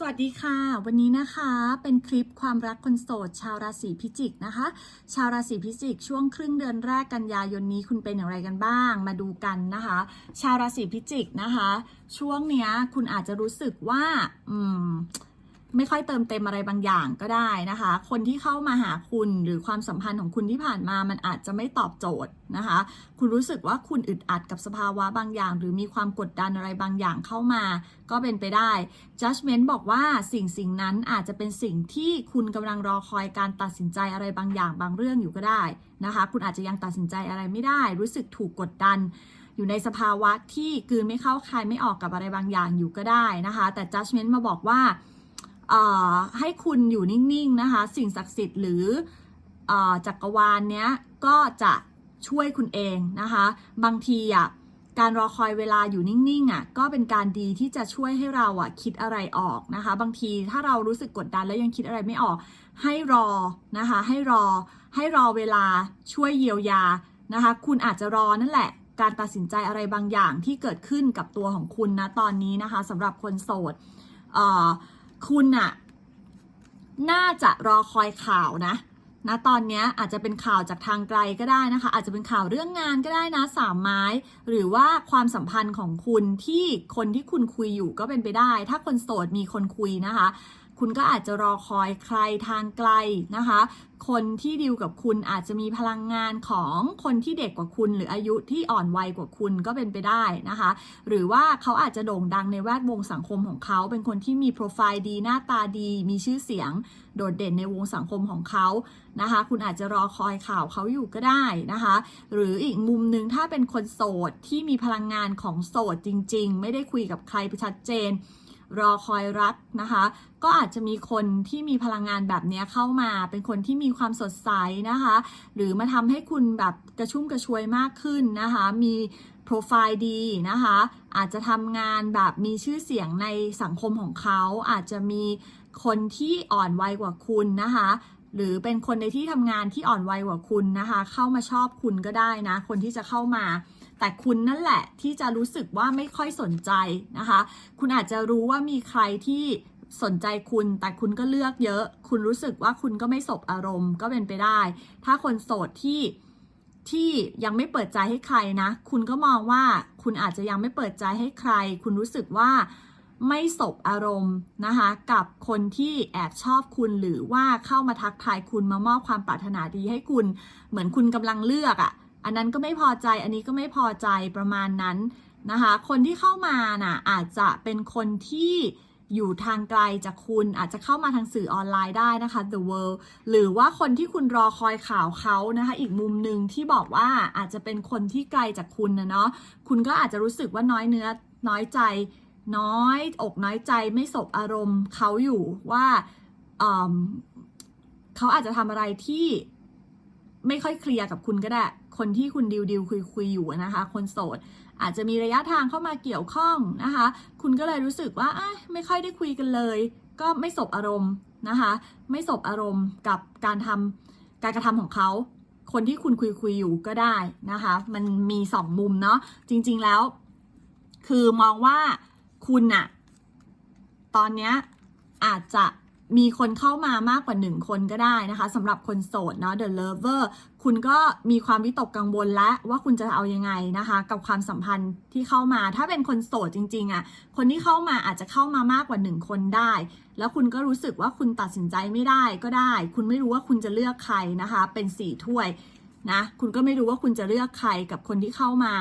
สวัสดีค่ะ วันนี้นะคะเป็นคลิปความรักคนโสด ชาวราศีพิจิกนะคะ ชาวราศีพิจิก ช่วงครึ่งเดือนแรกกันยายนนี้คุณเป็นอย่างไรกันบ้าง มาดูกันนะคะ ชาวราศีพิจิกนะคะ ช่วงเนี้ยคุณอาจจะรู้สึกว่า อืม ไม่ค่อยเติมเต็มอะไรบางอย่างก็ได้นะคะ คนที่เข้ามาหาคุณหรือความสัมพันธ์ของคุณที่ผ่านมามันอาจจะไม่ตอบโจทย์นะคะ คุณรู้สึกว่าคุณอึดอัดกับสภาวะบางอย่าง หรือมีความกดดันอะไรบางอย่างเข้ามา ก็เป็นไปได้ judgment บอกว่าสิ่งสิ่งนั้นอาจจะเป็นสิ่งที่คุณกำลังรอคอยการตัดสินใจอะไรบางอย่างบางเรื่องอยู่ก็ได้นะคะ คุณอาจจะยังตัดสินใจอะไรไม่ได้ รู้สึกถูกกดดันอยู่ในสภาวะที่กืนไม่เข้าคายไม่ออกกับอะไรบางอย่างอยู่ก็ได้นะคะ แต่ judgment มาบอกว่า ให้คุณอยู่นิ่งๆนะคะ สิ่งศักดิ์สิทธิ์หรือออจักรวาลเนี้ยก็จะช่วยคุณเองนะคะ บางทีอะการรอคอยเวลาอยู่นิ่งๆอะก็เป็นการดีที่จะช่วยให้เราอะคิดอะไรออกนะคะ บางทีถ้าเรารู้สึกกดดันแล้วยังคิดอะไรไม่ออก ให้รอนะคะ ให้รอให้รอเวลาช่วยเยียวยานะคะ คุณอาจจะรอนั่นแหละ การตัดสินใจอะไรบางอย่างที่เกิดขึ้นกับตัวของคุณนะตอนนี้นะคะสำหรับคนโสดเอ่อ คุณอะน่าจะรอคอยข่าวนะนะตอนนี้อาจจะเป็นข่าวจากทางไกลก็ได้นะคะ อาจจะเป็นข่าวเรื่องงานก็ได้นะสามไม้ หรือว่าความสัมพันธ์ของคุณที่คนที่คุณคุยอยู่ก็เป็นไปได้ ถ้าคนโสดมีคนคุยนะคะ คุณก็อาจจะรอคอยใครทางไกลนะคะ คนที่ดีลกับคุณอาจจะมีพลังงานของคนที่เด็กกว่าคุณ หรืออายุที่อ่อนวัยกว่าคุณก็เป็นไปได้นะคะ หรือว่าเขาอาจจะโด่งดังในแวดวงสังคมของเขา เป็นคนที่มีโปรไฟล์ดีหน้าตาดี มีชื่อเสียง โดดเด่นในวงสังคมของเขานะคะ คุณอาจจะรอคอยข่าวเขาอยู่ก็ได้นะคะ หรืออีกมุมหนึ่งถ้าเป็นคนโสดที่มีพลังงานของโสดจริง ๆ ไม่ได้คุยกับใครไปชัดเจน รอคอยรักนะคะ ก็อาจจะมีคนที่มีพลังงานแบบนี้เข้ามา เป็นคนที่มีความสดใสนะคะ หรือมาทำให้คุณแบบกระชุ่มกระชวยมากขึ้นนะคะ มีโปรไฟล์ดีนะคะ อาจจะทำงานแบบมีชื่อเสียงในสังคมของเขา อาจจะมีคนที่อ่อนวัยกว่าคุณนะคะหรือเป็นคนในที่ทำงานที่อ่อนวัยกว่าคุณนะคะ เข้ามาชอบคุณก็ได้นะ คนที่จะเข้ามา แต่คุณนั่นแหละที่จะรู้สึกว่าไม่ค่อยสนใจนะคะ คุณอาจจะรู้ว่ามีใครที่สนใจคุณแต่คุณก็เลือกเยอะ คุณรู้สึกว่าคุณก็ไม่สบอารมณ์ก็เป็นไปได้ ถ้าคนโสดที่ที่ยังไม่เปิดใจให้ใครนะ คุณก็มองว่าคุณอาจจะยังไม่เปิดใจให้ใคร คุณรู้สึกว่าไม่สบอารมณ์นะคะ กับคนที่แอบชอบคุณหรือว่าเข้ามาทักทายคุณมามอบความปรารถนาดีให้คุณ เหมือนคุณกำลังเลือกอะ่ะ อันนั้นก็ไม่พอใจอันนี้ก็ไม่พอใจประมาณนั้นนะคะ คนที่เข้ามาน่ะอาจจะเป็นคนที่อยู่ทางไกลจากคุณอาจจะเข้ามาทางสื่อออนไลน์ได้นะคะ The World หรือว่าคนที่คุณรอคอยข่าวเขานะคะ อีกมุมหนึ่งที่บอกว่าอาจจะเป็นคนที่ไกลจากคุณนะเนาะคุณก็อาจจะรู้สึกว่าน้อยเนื้อน้อยใจ น้อยอกน้อยใจไม่สบอารมณ์เขาอยู่ว่าเเขาอาจจะทำอะไรที่ ไม่ค่อยเคลียร์กับคุณก็ได้ คนที่คุณดิวดิวคุยคุยอยู่นะคะ คนโสด อาจจะมีระยะทางเข้ามาเกี่ยวข้องนะคะ คุณก็เลยรู้สึกว่าไม่ค่อยได้คุยกันเลย ก็ไม่สบอารมณ์นะคะ ไม่สบอารมณ์กับการทำการกระทำของเขา คนที่คุณคุยคุยอยู่ก็ได้นะคะ มันมีสองมุมเนาะจริง ๆแล้ว คือมองว่าคุณอะตอนเนี้ยอาจจะ มีคนเข้ามามากกว่าหนึ่งคนก็ได้นะคะสำหรับคนโสดเนาะ The Lover คุณก็มีความวิตกกังวลแล้วว่าคุณจะเอายังไงนะคะ กับความสัมพันธ์ที่เข้ามา ถ้าเป็นคนโสดจริงๆอะ่ะ คนที่เข้ามาอาจจะเข้ามามากกว่าหนึ่งคนได้ แล้วคุณก็รู้สึกว่าคุณตัดสินใจไม่ได้ก็ได้ คุณไม่รู้ว่าคุณจะเลือกใครนะคะ เป็นสี่ถ้วยนะ คุณก็ไม่รู้ว่าคุณจะเลือกใครกับคนที่เข้ามา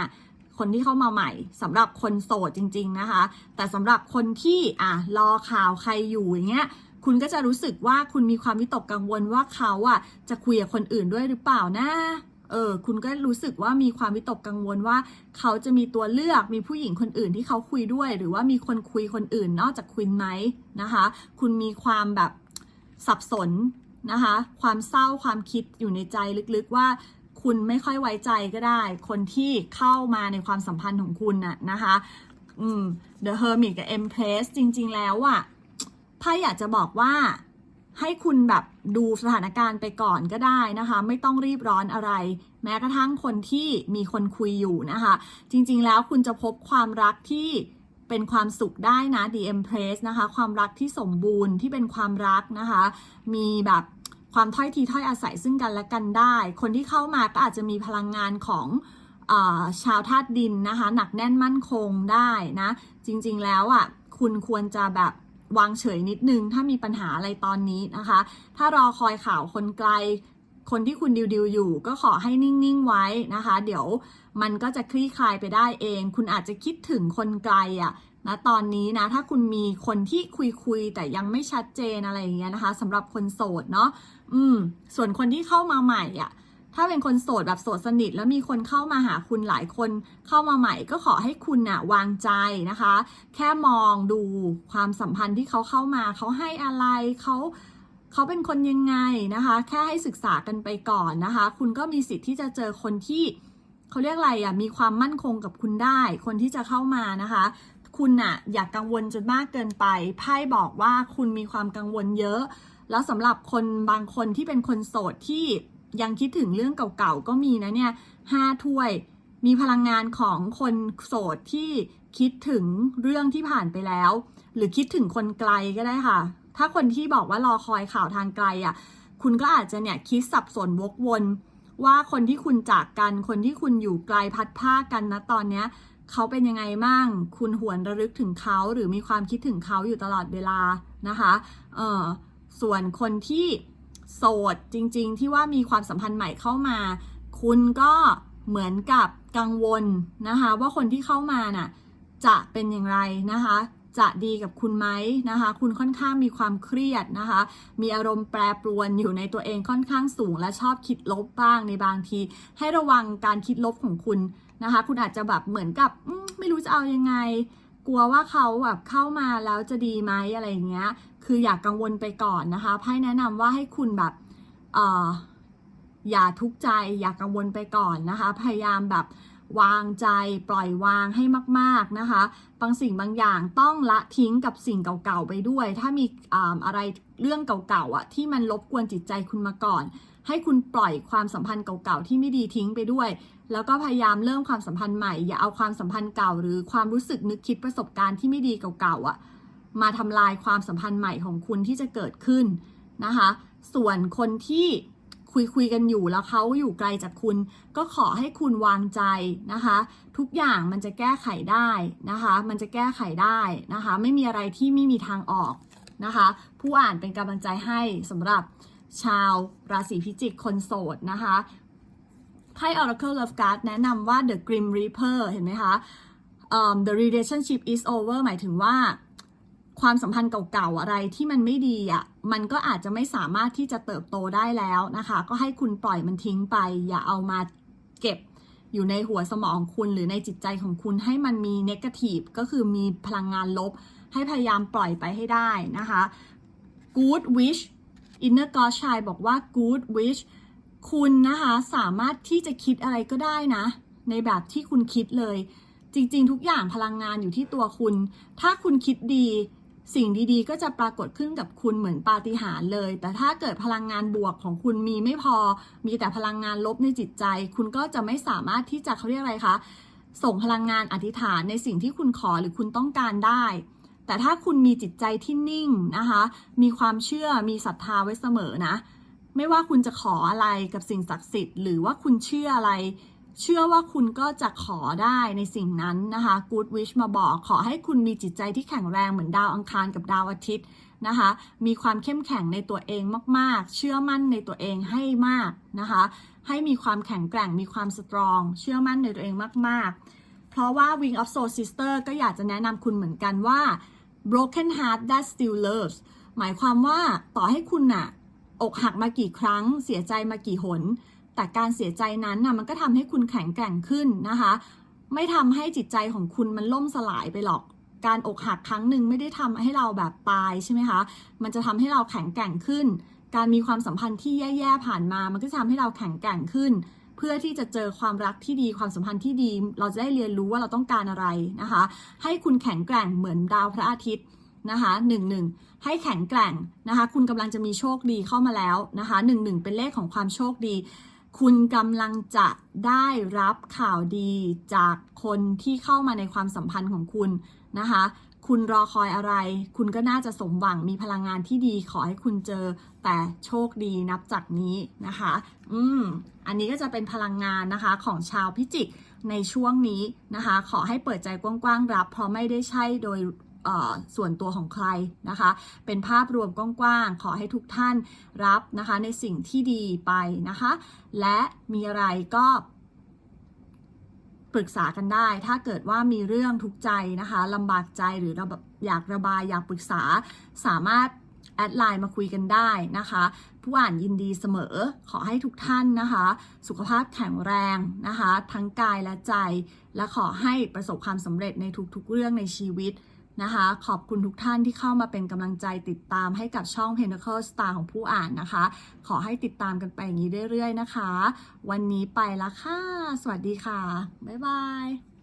คนที่เข้ามาใหม่สำหรับคนโสดจริง ๆนะคะ แต่สำหรับคนที่อะรอข่าวใครอยู่อย่างเงี้ย คุณก็จะรู้สึกว่าคุณมีความวิตกกังวลว่าเขาอะจะคุยกับคนอื่นด้วยหรือเปล่านะเออคุณก็รู้สึกว่ามีความวิตกกังวลว่า เขาจะมีตัวเลือกมีผู้หญิงคนอื่นที่เขาคุยด้วย หรือว่ามีคนคุยคนอื่นนอกจากคุณไหมนะคะ คุณมีความแบบสับสนนะคะ ความเศร้าความคิดอยู่ในใจลึกๆว่าคุณไม่ค่อยไว้ใจก็ได้ คนที่เข้ามาในความสัมพันธ์ของคุณน่ะนะคะ อืม The Hermit กับ Empress จริง ๆ แล้วอะไพ่อยากจะบอกว่าให้คุณแบบดูสถานการณ์ไปก่อนก็ได้นะคะ ไม่ต้องรีบร้อนอะไร แม้กระทั่งคนที่มีคนคุยอยู่นะคะ จริงๆแล้วคุณจะพบความรักที่เป็นความสุขได้นะ The Empress นะคะ ความรักที่สมบูรณ์ที่เป็นความรักนะคะ มีแบบความถ้อยทีถ้อยอาศัยซึ่งกันและกันได้ คนที่เข้ามาก็อาจจะมีพลังงานของอชาวธาตุดินนะคะ หนักแน่นมั่นคงได้นะ จริงๆแล้วอะคุณควรจะแบบ วางเฉยนิดนึง ถ้ามีปัญหาอะไรตอนนี้นะคะ ถ้ารอคอยข่าวคนไกล คนที่คุณดิวดิวอยู่ ก็ขอให้นิ่งๆไว้นะคะ เดี๋ยวมันก็จะคลี่คลายไปได้เอง คุณอาจจะคิดถึงคนไกลอะนะตอนนี้นะถ้าคุณมีคนที่คุยคุยๆแต่ยังไม่ชัดเจนอะไรอย่างเงี้ยนะคะสำหรับคนโสดเนาะอืม ส่วนคนที่เข้ามาใหม่อะ ถ้าเป็นคนโสดแบบโสดสนิท แล้วมีคนเข้ามาหาคุณหลายคนเข้ามาใหม่ ก็ขอให้คุณน่ะวางใจนะคะ แค่มองดูความสัมพันธ์ที่เขาเข้ามาเขาให้อะไรเขาเขาเป็นคนยังไงนะคะ แค่ให้ศึกษากันไปก่อนนะคะ คุณก็มีสิทธิ์ที่จะเจอคนที่เขาเรียกอะไรอะมีความมั่นคงกับคุณได้ คนที่จะเข้ามานะคะ คุณน่ะอย่ากกังวลจนมากเกินไปไพ่บอกว่าคุณมีความกังวลเยอะ แล้วสำหรับคนบางคนที่เป็นคนโสดที่ ยังคิดถึงเรื่องเก่าๆก็มีนะเนี่ยห้าถ้วย มีพลังงานของคนโสดที่คิดถึงเรื่องที่ผ่านไปแล้ว หรือคิดถึงคนไกลก็ได้ค่ะ ถ้าคนที่บอกว่ารอคอยข่าวทางไกลอะ คุณก็อาจจะเนี่ยคิดสับสนวกวนว่าคนที่คุณจากกัน คนที่คุณอยู่ไกลพัดผ้ากันนะตอนเนี้ยเขาเป็นยังไงบ้าง คุณหวนระลึกถึงเขาหรือมีความคิดถึงเขาอยู่ตลอดเวลานะคะ เออส่วนคนที่ โสดจริง ๆ ที่ว่ามีความสัมพันธ์ใหม่เข้ามา คุณก็เหมือนกับกังวลนะคะว่าคนที่เข้ามาน่ะจะเป็นอย่างไรนะคะ จะดีกับคุณไหมนะคะ คุณค่อนข้างมีความเครียดนะคะ มีอารมณ์แปรปรวนอยู่ในตัวเองค่อนข้างสูง และชอบคิดลบบ้างในบางที ให้ระวังการคิดลบของคุณนะคะ คุณอาจจะแบบเหมือนกับไม่รู้จะเอายังไง กลัวว่าเขาแบบเข้ามาแล้วจะดีไหมอะไรอย่างเงี้ย คืออย่ากกังวลไปก่อนนะคะไพ่แนะนำว่าให้คุณแบบเอ่ออย่าทุกข์ใจ อย่ากกังวลไปก่อนนะคะ พยายามแบบวางใจปล่อยวางให้มากๆนะคะบางสิ่งบางอย่างต้องละทิ้งกับสิ่งเก่าๆไปด้วย ถ้ามีอาอะไรเรื่องเก่าๆอะที่มันรบกวนจิตใจคุณมาก่อน ให้คุณปล่อยความสัมพันธ์เก่าๆที่ไม่ดีทิ้งไปด้วย แล้วก็พยายามเริ่มความสัมพันธ์ใหม่ อย่าเอาความสัมพันธ์เก่า หรือความรู้สึกนึกคิดประสบการณ์ที่ไม่ดีเก่าๆอะ มาทำลายความสัมพันธ์ใหม่ของคุณที่จะเกิดขึ้นนะคะ ส่วนคนที่คุยคุยกันอยู่แล้วเขาอยู่ไกลจากคุณ ก็ขอให้คุณวางใจนะคะ ทุกอย่างมันจะแก้ไขได้นะคะ มันจะแก้ไขได้นะคะ ไม่มีอะไรที่ไม่มีทางออกนะคะ ผู้อ่านเป็นกำลังใจให้สำหรับชาวราศีพิจิกคนโสดนะคะไพ่ Oracle Love Card แนะนำว่า The Grim Reaper เห็นไหมคะ um, the relationship is over หมายถึงว่า ความสัมพันธ์เก่าๆอะไรที่มันไม่ดีอะมันก็อาจจะไม่สามารถที่จะเติบโตได้แล้วนะคะ ก็ให้คุณปล่อยมันทิ้งไป อย่าเอามาเก็บอยู่ในหัวสมองคุณหรือในจิตใจของคุณให้มันมี negative ก็คือมีพลังงานลบ ให้พยายามปล่อยไปให้ได้นะคะ good wish inner god ชายบอกว่า good wish คุณนะคะสามารถที่จะคิดอะไรก็ได้นะ ในแบบที่คุณคิดเลย จริง ๆ ทุกอย่างพลังงานอยู่ที่ตัวคุณ ถ้าคุณคิดดี สิ่งดีๆ ก็จะปรากฏขึ้นกับคุณเหมือนปาฏิหาริย์เลย แต่ถ้าเกิดพลังงานบวกของคุณมีไม่พอ มีแต่พลังงานลบในจิตใจ คุณก็จะไม่สามารถที่จะเขาเรียกอะไรคะ ส่งพลังงานอธิษฐานในสิ่งที่คุณขอหรือคุณต้องการได้ แต่ถ้าคุณมีจิตใจที่นิ่งนะคะ มีความเชื่อ มีศรัทธาไว้เสมอนะ ไม่ว่าคุณจะขออะไรกับสิ่งศักดิ์สิทธิ์ หรือว่าคุณเชื่ออะไร เชื่อว่าคุณก็จะขอได้ในสิ่งนั้นนะคะ Good Wish มาบอกขอให้คุณมีจิตใจที่แข็งแรงเหมือนดาวอังคารกับดาวอาทิตย์นะคะ มีความเข้มแข็งในตัวเองมาก ๆ เชื่อมั่นในตัวเองให้มากนะคะ ให้มีความแข็งแกร่ง มีความสตรอง เชื่อมั่นในตัวเองมาก ๆ เพราะว่า Wing of Soul Sister ก็อยากจะแนะนำคุณเหมือนกันว่า broken heart that still loves หมายความว่าต่อให้คุณน่ะ อกหักมากี่ครั้ง เสียใจมากี่หน แต่การเสียใจนั้นน่ะมันก็ทำให้คุณแข็งแกร่งขึ้นนะคะ ไม่ทำให้จิตใจของคุณมันล่มสลายไปหรอก การอกหักครั้งหนึ่งไม่ได้ทำให้เราแบบตายใช่ไหมคะ มันจะทำให้เราแข็งแกร่งขึ้น การมีความสัมพันธ์ที่แย่ๆผ่านมา มันก็จะทำให้เราแข็งแกร่งขึ้น เพื่อที่จะเจอความรักที่ดีความสัมพันธ์ที่ดี เราจะได้เรียนรู้ว่าเราต้องการอะไรนะคะ ให้คุณแข็งแกร่งเหมือนดาวพระอาทิตย์นะคะหนึ่งหนึ่งให้แข็งแกร่งนะคะ คุณกำลังจะมีโชคดีเข้ามาแล้วนะคะหนึ่งหนึ่งเป็นเลขของความโชคดี คุณกำลังจะได้รับข่าวดีจากคนที่เข้ามาในความสัมพันธ์ของคุณนะคะ คุณรอคอยอะไร คุณก็น่าจะสมหวังมีพลังงานที่ดีขอให้คุณเจอ แต่โชคดีนับจากนี้นะคะ อืม อันนี้ก็จะเป็นพลังงานนะคะของชาวพิจิกในช่วงนี้นะคะ ขอให้เปิดใจกว้างๆรับ เพราะไม่ได้ใช่โดย ส่วนตัวของใครนะคะ เป็นภาพรวมกว้างๆ ขอให้ทุกท่านรับนะคะในสิ่งที่ดีไปนะคะ และมีอะไรก็ปรึกษากันได้ ถ้าเกิดว่ามีเรื่องทุกใจนะคะลำบากใจหรือเราแบบอยากระบายอยากปรึกษาสามารถแอดไลน์มาคุยกันได้นะคะ ผู้อ่านยินดีเสมอ ขอให้ทุกท่านนะคะ สุขภาพแข็งแรงนะคะ ทั้งกายและใจ และขอให้ประสบความสำเร็จในทุกๆเรื่องในชีวิต นะคะ ขอบคุณทุกท่านที่เข้ามาเป็นกำลังใจติดตามให้กับช่อง Pinnacle Star ของผู้อ่านนะคะ ขอให้ติดตามกันไปอย่างนี้เรื่อยๆนะคะ วันนี้ไปละค่ะ สวัสดีค่ะ บ๊ายบาย